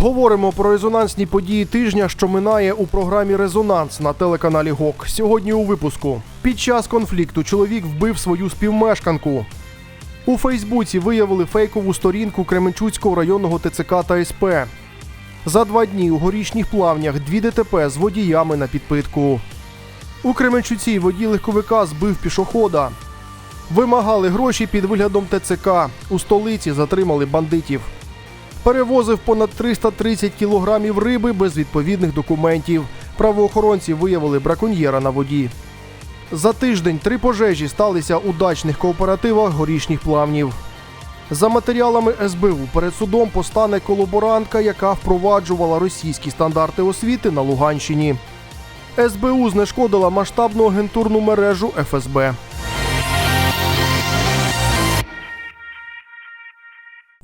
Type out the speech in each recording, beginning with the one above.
Говоримо про резонансні події тижня, що минає у програмі Резонанс на телеканалі ГОК. Сьогодні у випуску. Під час конфлікту чоловік вбив свою співмешканку. У Фейсбуці виявили фейкову сторінку Кременчуцького районного ТЦК та СП. За два дні у горішніх плавнях дві ДТП з водіями на підпитку. У Кременчуці водій легковика збив пішохода. Вимагали гроші під виглядом ТЦК. У столиці затримали бандитів. Перевозив понад 330 кілограмів риби без відповідних документів. Правоохоронці виявили браконьєра на воді. За тиждень три пожежі сталися у дачних кооперативах горішніх плавнів. За матеріалами СБУ перед судом постане колаборантка, яка впроваджувала російські стандарти освіти на Луганщині. СБУ знешкодила масштабну агентурну мережу ФСБ.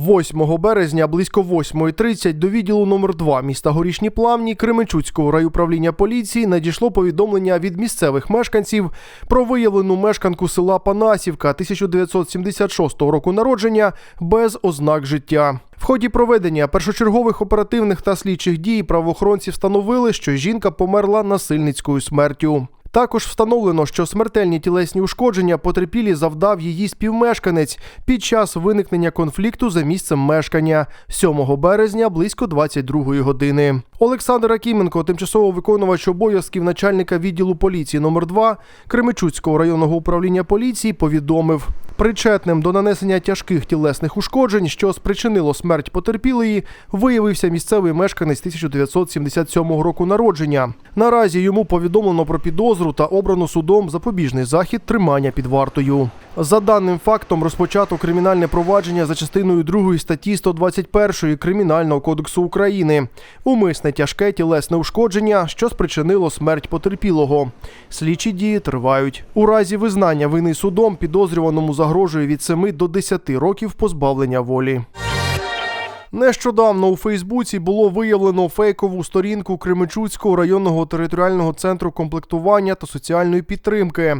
8 березня близько 8.30 до відділу номер 2 міста Горішні Плавні Кременчуцького райуправління поліції надійшло повідомлення від місцевих мешканців про виявлену мешканку села Панасівка 1976 року народження без ознак життя. В ході проведення першочергових оперативних та слідчих дій правоохоронці встановили, що жінка померла насильницькою смертю. Також встановлено, що смертельні тілесні ушкодження потерпілі завдав її співмешканець під час виникнення конфлікту за місцем мешкання 7 березня близько 22 години. Олександр Акіменко, тимчасово виконувач обов'язків начальника відділу поліції номер 2 Кременчуцького районного управління поліції, повідомив. Причетним до нанесення тяжких тілесних ушкоджень, що спричинило смерть потерпілої, виявився місцевий мешканець 1977 року народження. Наразі йому повідомлено про підозру та обрано судом запобіжний захід тримання під вартою. За даним фактом розпочато кримінальне провадження за частиною 2 статті 121 Кримінального кодексу України. Умисне тяжке тілесне ушкодження, що спричинило смерть потерпілого. Слідчі дії тривають. У разі визнання вини судом підозрюваному загрожує від 7 до 10 років позбавлення волі. Нещодавно у Фейсбуці було виявлено фейкову сторінку Кременчуцького районного територіального центру комплектування та соціальної підтримки.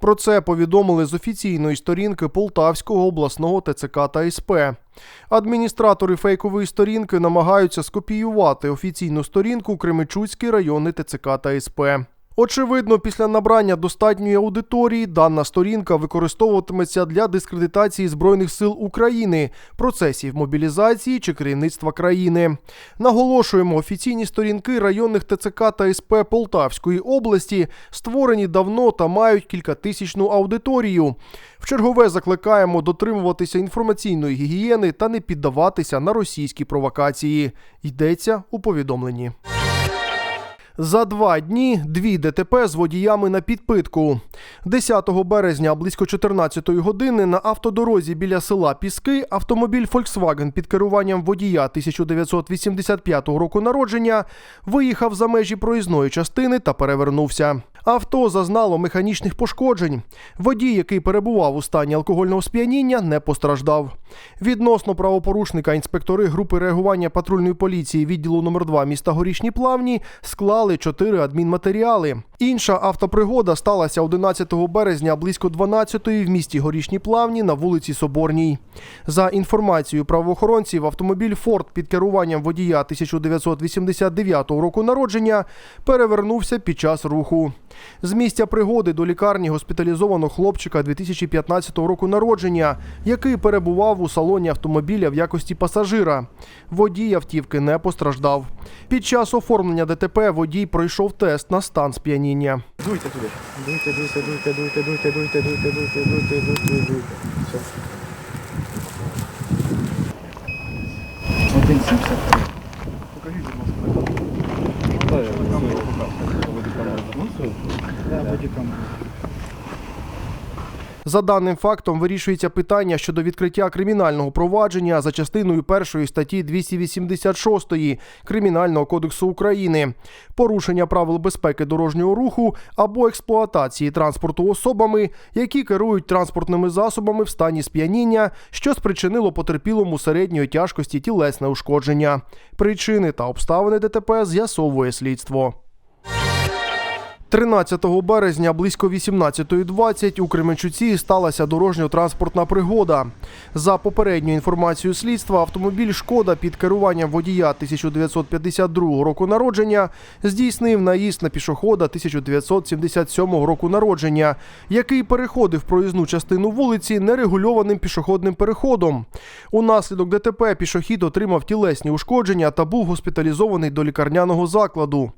Про це повідомили з офіційної сторінки Полтавського обласного ТЦК та СП. Адміністратори фейкової сторінки намагаються скопіювати офіційну сторінку Кременчуцький районний ТЦК та СП. Очевидно, після набрання достатньої аудиторії дана сторінка використовуватиметься для дискредитації Збройних сил України, процесів мобілізації чи керівництва країни. Наголошуємо, офіційні сторінки районних ТЦК та СП Полтавської області створені давно та мають кількатисячну аудиторію. В чергове закликаємо дотримуватися інформаційної гігієни та не піддаватися на російські провокації. Йдеться у повідомленні. За два дні дві ДТП з водіями на підпитку. 10 березня близько 14 години на автодорозі біля села Піски автомобіль Volkswagen під керуванням водія 1985 року народження виїхав за межі проїзної частини та перевернувся. Авто зазнало механічних пошкоджень. Водій, який перебував у стані алкогольного сп'яніння, не постраждав. Відносно правопорушника інспектори групи реагування патрульної поліції відділу номер 2 міста Горішні Плавні склали чотири адмінматеріали. Інша автопригода сталася 11 березня близько 12-ї в місті Горішні Плавні на вулиці Соборній. За інформацією правоохоронців, автомобіль Форд під керуванням водія 1989 року народження перевернувся під час руху. З місця пригоди до лікарні госпіталізовано хлопчика 2015 року народження, який перебував у салоні автомобіля в якості пасажира. Водій автівки не постраждав. Під час оформлення ДТП водій пройшов тест на стан сп'яніння. Дуйте туди. Дуйте, дуйте, дуйте, дуйте, дуйте, дуйте, дуйте, дуйте, дуйте, дуйте, дуйте. Все. 1,73. Покажіть, будь ласка. Я камеру За даним фактом вирішується питання щодо відкриття кримінального провадження за частиною першої статті 286 Кримінального кодексу України, порушення правил безпеки дорожнього руху або експлуатації транспорту особами, які керують транспортними засобами в стані сп'яніння, що спричинило потерпілому середньої тяжкості тілесне ушкодження. Причини та обставини ДТП з'ясовує слідство. 13 березня близько 18.20 у Кременчуці сталася дорожньо-транспортна пригода. За попередньою інформацією слідства, автомобіль Шкода під керуванням водія 1952 року народження здійснив наїзд на пішохода 1977 року народження, який переходив проїзну частину вулиці нерегульованим пішохідним переходом. Унаслідок ДТП пішохід отримав тілесні ушкодження та був госпіталізований до лікарняного закладу.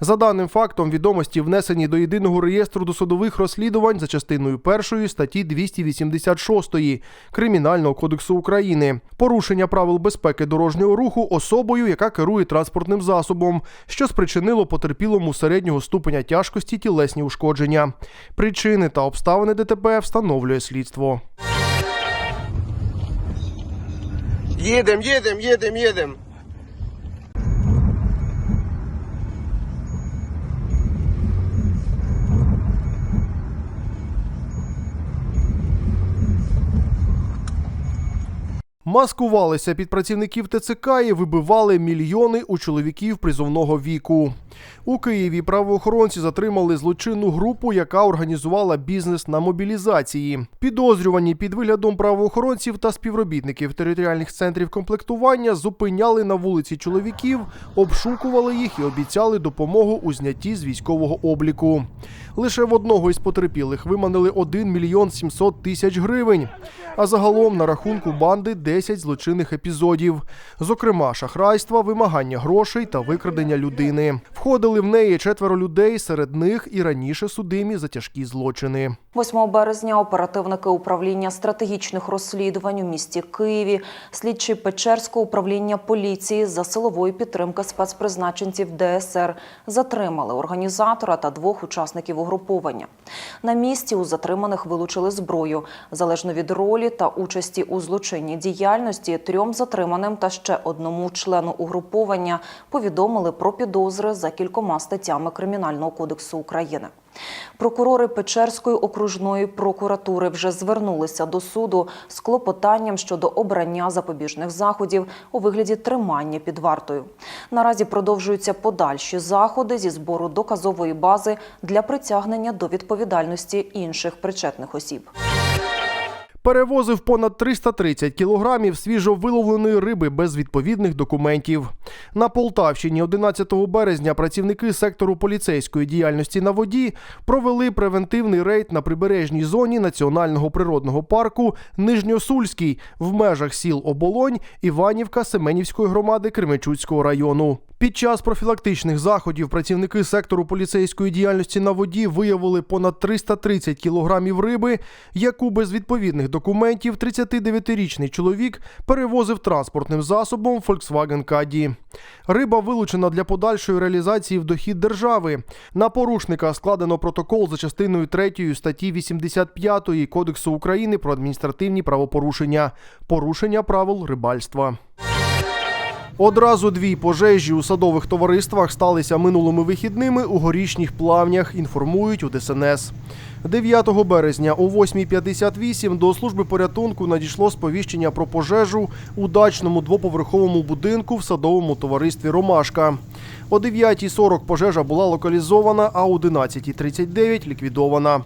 За даним фактом, відомості внесені до єдиного реєстру досудових розслідувань за частиною першої статті 286 Кримінального кодексу України. Порушення правил безпеки дорожнього руху особою, яка керує транспортним засобом, що спричинило потерпілому середнього ступеня тяжкості тілесні ушкодження. Причини та обставини ДТП встановлює слідство. Їдем, їдем, їдем, їдем. Маскувалися під працівників ТЦК і вибивали мільйони у чоловіків призовного віку. У Києві правоохоронці затримали злочинну групу, яка організувала бізнес на мобілізації. Підозрювані під виглядом правоохоронців та співробітників територіальних центрів комплектування зупиняли на вулиці чоловіків, обшукували їх і обіцяли допомогу у знятті з військового обліку. Лише в одного із потерпілих виманили 1 мільйон 700 тисяч гривень. А загалом на рахунку банди 10 злочинних епізодів, зокрема шахрайства, вимагання грошей та викрадення людини. Входили в неї четверо людей, серед них і раніше судимі за тяжкі злочини. 8 березня оперативники управління стратегічних розслідувань у місті Києві, слідчі Печерського управління поліції за силової підтримки спецпризначенців ДСР затримали організатора та двох учасників угруповання. На місці у затриманих вилучили зброю. Залежно від ролі та участі у злочинній діяльності, трьом затриманим та ще одному члену угруповання повідомили про підозри за кількома статтями Кримінального кодексу України. Прокурори Печерської окружної прокуратури вже звернулися до суду з клопотанням щодо обрання запобіжних заходів у вигляді тримання під вартою. Наразі продовжуються подальші заходи зі збору доказової бази для притягнення до відповідальності інших причетних осіб. Перевозив понад 330 кілограмів свіжовиловленої риби без відповідних документів. На Полтавщині 11 березня працівники сектору поліцейської діяльності на воді провели превентивний рейд на прибережній зоні національного природного парку Нижньосульський в межах сіл Оболонь, Іванівка, Семенівської громади Кременчуцького району. Під час профілактичних заходів працівники сектору поліцейської діяльності на воді виявили понад 330 кілограмів риби, яку без відповідних документів 39-річний чоловік перевозив транспортним засобом Volkswagen Caddy. Риба вилучена для подальшої реалізації в дохід держави. На порушника складено протокол за частиною 3 статті 85 Кодексу України про адміністративні правопорушення, порушення правил рибальства. Одразу дві пожежі у садових товариствах сталися минулими вихідними у горішніх плавнях, інформують у ДСНС. 9 березня о 8.58 до служби порятунку надійшло сповіщення про пожежу у дачному двоповерховому будинку в садовому товаристві Ромашка. О 9.40 пожежа була локалізована, а о 11.39 ліквідована.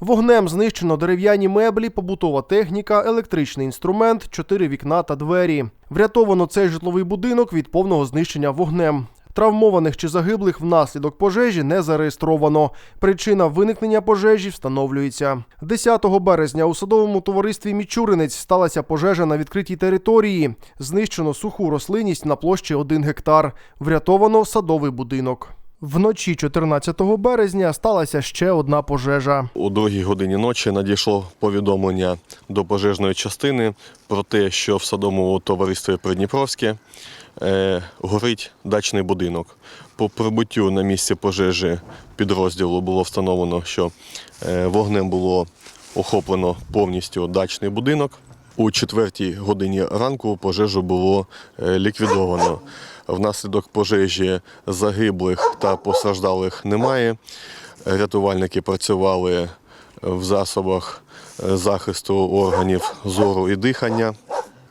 Вогнем знищено дерев'яні меблі, побутова техніка, електричний інструмент, чотири вікна та двері. Врятовано цей житловий будинок від повного знищення вогнем. Травмованих чи загиблих внаслідок пожежі не зареєстровано. Причина виникнення пожежі встановлюється. 10 березня у садовому товаристві Мічуринець сталася пожежа на відкритій території. Знищено суху рослинність на площі 1 гектар. Врятовано садовий будинок. Вночі 14 березня сталася ще одна пожежа. У другій годині ночі надійшло повідомлення до пожежної частини про те, що в садовому товаристві Придніпровське горить дачний будинок. По прибуттю на місці пожежі підрозділу було встановлено, що е, вогнем було охоплено повністю дачний будинок. У четвертій годині ранку пожежу було е, ліквідовано. Внаслідок пожежі загиблих та постраждалих немає. Рятувальники працювали в засобах е, захисту органів зору і дихання.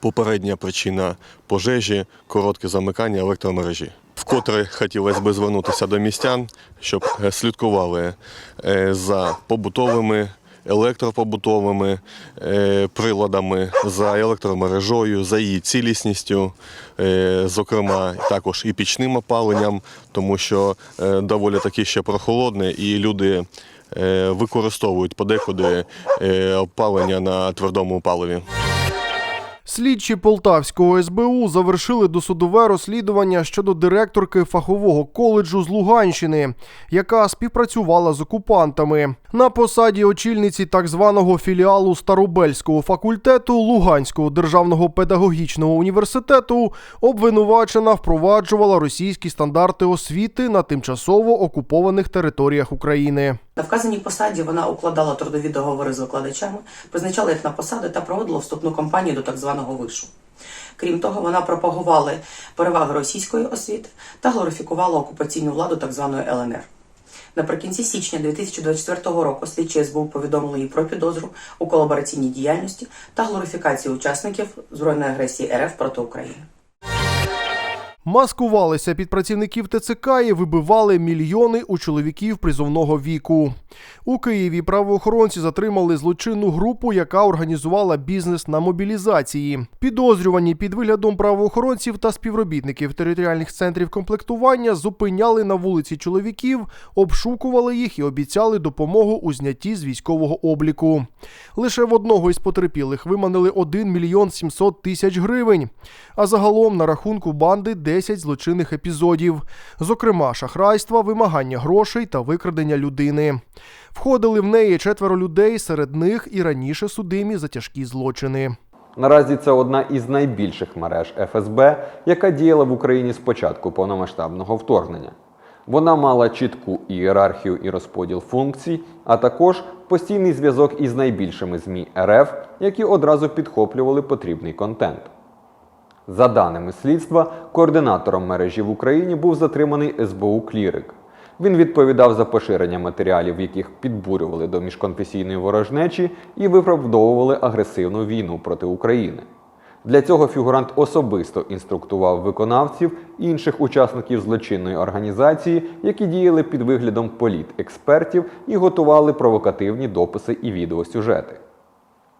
Попередня причина пожежі коротке замикання електромережі. Вкотре хотілося б звернутися до містян, щоб е, слідкували е, за побутовими, електропобутовими е, приладами, за електромережою, за її цілісністю, зокрема також і пічним опаленням, тому що доволі таки ще прохолодне, і люди використовують подекуди опалення на твердому паливі. Слідчі Полтавського СБУ завершили досудове розслідування щодо директорки фахового коледжу з Луганщини, яка співпрацювала з окупантами. На посаді очільниці так званого філіалу Старобельського факультету Луганського державного педагогічного університету обвинувачена впроваджувала російські стандарти освіти на тимчасово окупованих територіях України. На вказаній посаді вона укладала трудові договори з викладачами, призначала їх на посади та проводила вступну кампанію до так званого вишу. Крім того, вона пропагувала переваги російської освіти та глорифікувала окупаційну владу так званої ЛНР. Наприкінці січня 2024 року слідчі СБУ повідомили їй про підозру у колабораційній діяльності та глорифікації учасників збройної агресії РФ проти України. Маскувалися під працівників ТЦК і вибивали мільйони у чоловіків призовного віку. У Києві правоохоронці затримали злочинну групу, яка організувала бізнес на мобілізації. Підозрювані під виглядом правоохоронців та співробітників територіальних центрів комплектування зупиняли на вулиці чоловіків, обшукували їх і обіцяли допомогу у знятті з військового обліку. Лише в одного із потерпілих виманили 1 мільйон 700 тисяч гривень. А загалом на рахунку банди 10 злочинних епізодів, зокрема шахрайства, вимагання грошей та викрадення людини. Входили в неї четверо людей, серед них і раніше судимі за тяжкі злочини. Наразі це одна із найбільших мереж ФСБ, яка діяла в Україні з початку повномасштабного вторгнення. Вона мала чітку ієрархію і розподіл функцій, а також постійний зв'язок із найбільшими ЗМІ РФ, які одразу підхоплювали потрібний контент. За даними слідства, координатором мережі в Україні був затриманий СБУ Клірик. Він відповідав за поширення матеріалів, яких підбурювали до міжконфесійної ворожнечі і виправдовували агресивну війну проти України. Для цього фігурант особисто інструктував виконавців інших учасників злочинної організації, які діяли під виглядом політекспертів і готували провокативні дописи і відеосюжети.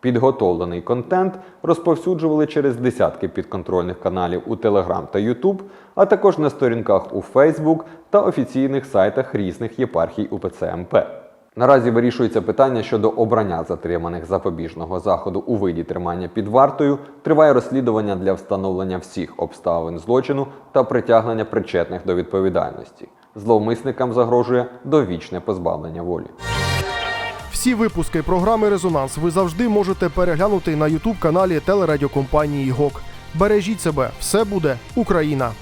Підготовлений контент розповсюджували через десятки підконтрольних каналів у Telegram та YouTube, а також на сторінках у Facebook та офіційних сайтах різних єпархій УПЦ МП. Наразі вирішується питання щодо обрання затриманих запобіжного заходу у виді тримання під вартою. Триває розслідування для встановлення всіх обставин злочину та притягнення причетних до відповідальності. Зловмисникам загрожує довічне позбавлення волі. Всі випуски програми Резонанс ви завжди можете переглянути на Ютуб каналі телерадіокомпанії ГОК. Бережіть себе, все буде Україна!